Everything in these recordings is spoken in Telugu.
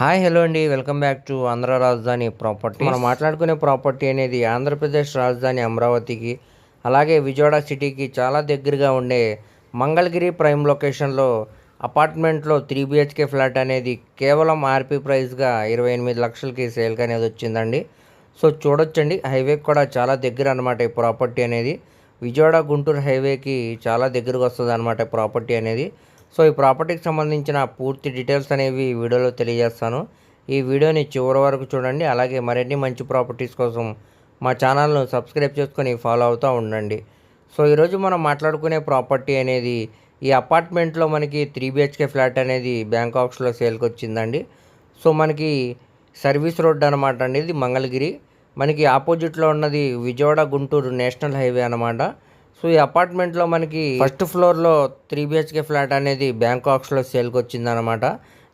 హాయ్ హలో అండి. వెల్కమ్ బ్యాక్ టు ఆంధ్ర రాజధాని ప్రాపర్టీ మనం మాట్లాడుకునే ప్రాపర్టీ అనేది ఆంధ్రప్రదేశ్ రాజధాని అమరావతికి అలాగే విజయవాడ సిటీకి చాలా దగ్గరగా ఉండే మంగళగిరి ప్రైమ్ లొకేషన్లో అపార్ట్మెంట్లో త్రీ బిహెచ్కే ఫ్లాట్ అనేది కేవలం ఆర్పీ ప్రైస్గా ఇరవై ఎనిమిది లక్షలకి సేల్కి అనేది వచ్చిందండి. సో చూడొచ్చండి హైవేకి కూడా చాలా దగ్గర అనమాట ఈ ప్రాపర్టీ అనేది. విజయవాడ గుంటూరు హైవేకి చాలా దగ్గరకు వస్తుంది అనమాట ప్రాపర్టీ అనేది. సో ఈ ప్రాపర్టీకి సంబంధించిన పూర్తి డీటెయిల్స్ అనేవి వీడియోలో తెలియజేస్తాను. ఈ వీడియోని చివరి వరకు చూడండి. అలాగే మరిన్ని మంచి ప్రాపర్టీస్ కోసం మా ఛానల్ను సబ్స్క్రైబ్ చేసుకొని ఫాలో అవుతూ ఉండండి. సో ఈరోజు మనం మాట్లాడుకునే ప్రాపర్టీ అనేది ఈ అపార్ట్మెంట్లో మనకి త్రీ బిహెచ్కే ఫ్లాట్ అనేది బ్యాంకాక్స్లో సేల్కి వచ్చిందండి. సో మనకి సర్వీస్ రోడ్ అనమాట అండి ఇది మంగళగిరి. మనకి ఆపోజిట్లో ఉన్నది విజయవాడ గుంటూరు నేషనల్ హైవే అనమాట సో ఈ అపార్ట్మెంట్లో మనకి ఫస్ట్ ఫ్లోర్లో త్రీ బిహెచ్కే ఫ్లాట్ అనేది బ్యాంకాక్స్లో సేల్కి వచ్చిందనమాట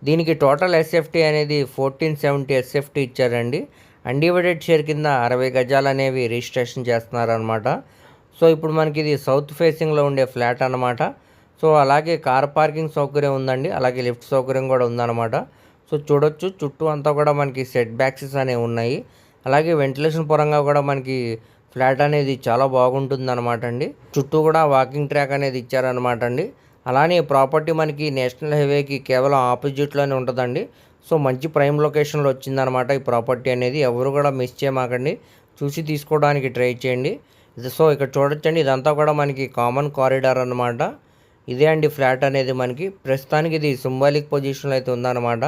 దీనికి టోటల్ ఎస్ఎఫ్టీ అనేది ఫోర్టీన్ సెవెంటీ ఎస్ఎఫ్టీ ఇచ్చారండి. అన్డివైడెడ్ షేర్ కింద అరవై గజాలు అనేవి రిజిస్ట్రేషన్ చేస్తున్నారనమాట. సో ఇప్పుడు మనకి ఇది సౌత్ ఫేసింగ్లో ఉండే ఫ్లాట్ అనమాట. సో అలాగే కార్ పార్కింగ్ సౌకర్యం ఉందండి. అలాగే లిఫ్ట్ సౌకర్యం కూడా ఉందన్నమాట సో చూడొచ్చు చుట్టూ అంతా కూడా మనకి సెట్ బ్యాక్సెస్ అనేవి ఉన్నాయి. అలాగే వెంటిలేషన్ పరంగా కూడా మనకి ఫ్లాట్ అనేది చాలా బాగుంటుంది అనమాట అండి. చుట్టూ కూడా వాకింగ్ ట్రాక్ అనేది ఇచ్చారనమాట అండి. అలానే ప్రాపర్టీ మనకి నేషనల్ హైవేకి కేవలం ఆపోజిట్లోనే ఉంటుందండి. సో మంచి ప్రైమ్ లొకేషన్లో వచ్చిందనమాట ఈ ప్రాపర్టీ అనేది. ఎవరు కూడా మిస్ చేయమాకండి. చూసి తీసుకోవడానికి ట్రై చేయండి. సో ఇక్కడ చూడొచ్చండి. ఇదంతా కూడా మనకి కామన్ కారిడార్ అనమాట ఇదే అండి ఫ్లాట్ అనేది మనకి. ప్రస్తుతానికి ఇది సింబాలిక్ పొజిషన్లో అయితే ఉందన్నమాట.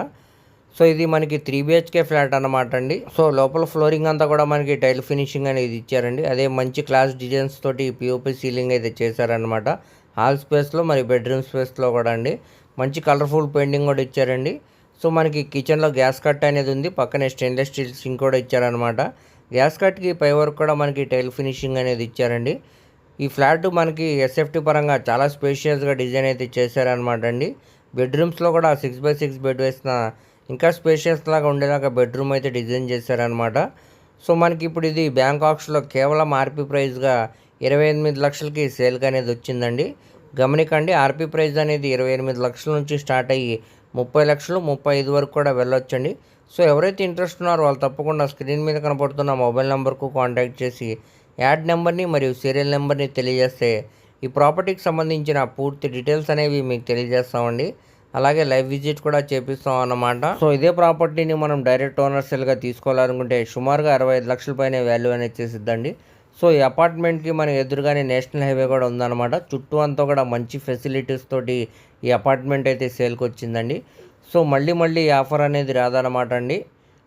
సో ఇది మనకి త్రీ బిహెచ్కే ఫ్లాట్ అనమాట అండి. సో లోపల ఫ్లోరింగ్ అంతా కూడా మనకి టైల్ ఫినిషింగ్ అనేది ఇచ్చారండి. అదే మంచి క్లాస్ డిజైన్స్ తోటి పిఓపి సీలింగ్ అయితే చేశారనమాట హాల్ స్పేస్లో మరి బెడ్రూమ్ స్పేస్లో కూడా అండి. మంచి కలర్ఫుల్ పెయింటింగ్ కూడా ఇచ్చారండి. సో మనకి కిచెన్లో గ్యాస్ కట్ అనేది ఉంది. పక్కనే స్టెయిన్లెస్ స్టీల్ సింక్ కూడా ఇచ్చారనమాట గ్యాస్ కట్కి పై వరకు కూడా మనకి టైల్ ఫినిషింగ్ అనేది ఇచ్చారండి. ఈ ఫ్లాట్ మనకి ఎస్ఎఫ్టీ పరంగా చాలా స్పేషియస్గా డిజైన్ అయితే చేశారనమాట అండి. బెడ్రూమ్స్లో కూడా సిక్స్ బై సిక్స్ బెడ్ వేసిన ఇంకా స్పేషియస్ లాగా ఉండేలాగా బెడ్రూమ్ అయితే డిజైన్ చేశారనమాట సో మనకి ఇప్పుడు ఇది బ్యాంకాక్స్లో కేవలం ఆర్పీ ప్రైస్గా ఇరవై ఎనిమిది లక్షలకి సేల్కి అనేది వచ్చిందండి. గమనికండి ఆర్పీ ప్రైస్ అనేది ఇరవై ఎనిమిది లక్షల నుంచి స్టార్ట్ అయ్యి ముప్పై లక్షలు ముప్పై ఐదు వరకు కూడా వెళ్ళొచ్చండి. సో ఎవరైతే ఇంట్రెస్ట్ ఉన్నారో వాళ్ళు తప్పకుండా స్క్రీన్ మీద కనపడుతున్న మొబైల్ నెంబర్కు కాంటాక్ట్ చేసి యాడ్ నెంబర్ని మరియు సీరియల్ నెంబర్ని తెలియజేస్తే ఈ ప్రాపర్టీకి సంబంధించిన పూర్తి డీటెయిల్స్ అనేవి మీకు తెలియజేస్తామండి. అలాగే లైవ్ విజిట్ కూడా చేపిస్తాం అన్నమాట. సో ఇదే ప్రాపర్టీని మనం డైరెక్ట్ ఓనర్ సెల్గా తీసుకోవాలనుకుంటే సుమారుగా అరవై ఐదు లక్షల పైన వాల్యూ అనేది చేసిద్దండి. సో ఈ అపార్ట్మెంట్కి మన ఎదురుగానే నేషనల్ హైవే కూడా ఉందన్నమాట. చుట్టూ అంతా కూడా మంచి ఫెసిలిటీస్ తోటి ఈ అపార్ట్మెంట్ అయితే సేల్కి వచ్చిందండి. సో మళ్ళీ మళ్ళీ ఈ ఆఫర్ అనేది రాదన్నమాట అండి.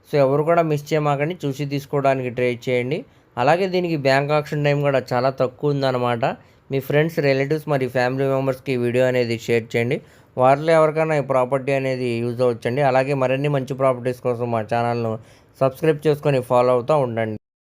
సో ఎవరు కూడా మిస్ చేయమాకండి చూసి తీసుకోవడానికి ట్రై చేయండి. అలాగే దీనికి బ్యాంక్ ఆప్షన్ టైం కూడా చాలా తక్కువ ఉందన్నమాట. మీ ఫ్రెండ్స్ రిలేటివ్స్ మరి ఫ్యామిలీ మెంబర్స్కి వీడియో అనేది షేర్ చేయండి. వారిలో ఎవరికైనా ఈ ప్రాపర్టీ అనేది యూజ్ అవ్వచ్చండి. అలాగే మరిన్ని మంచి ప్రాపర్టీస్ కోసం మా ఛానల్ను సబ్స్క్రైబ్ చేసుకొని ఫాలో అవుతూ ఉండండి.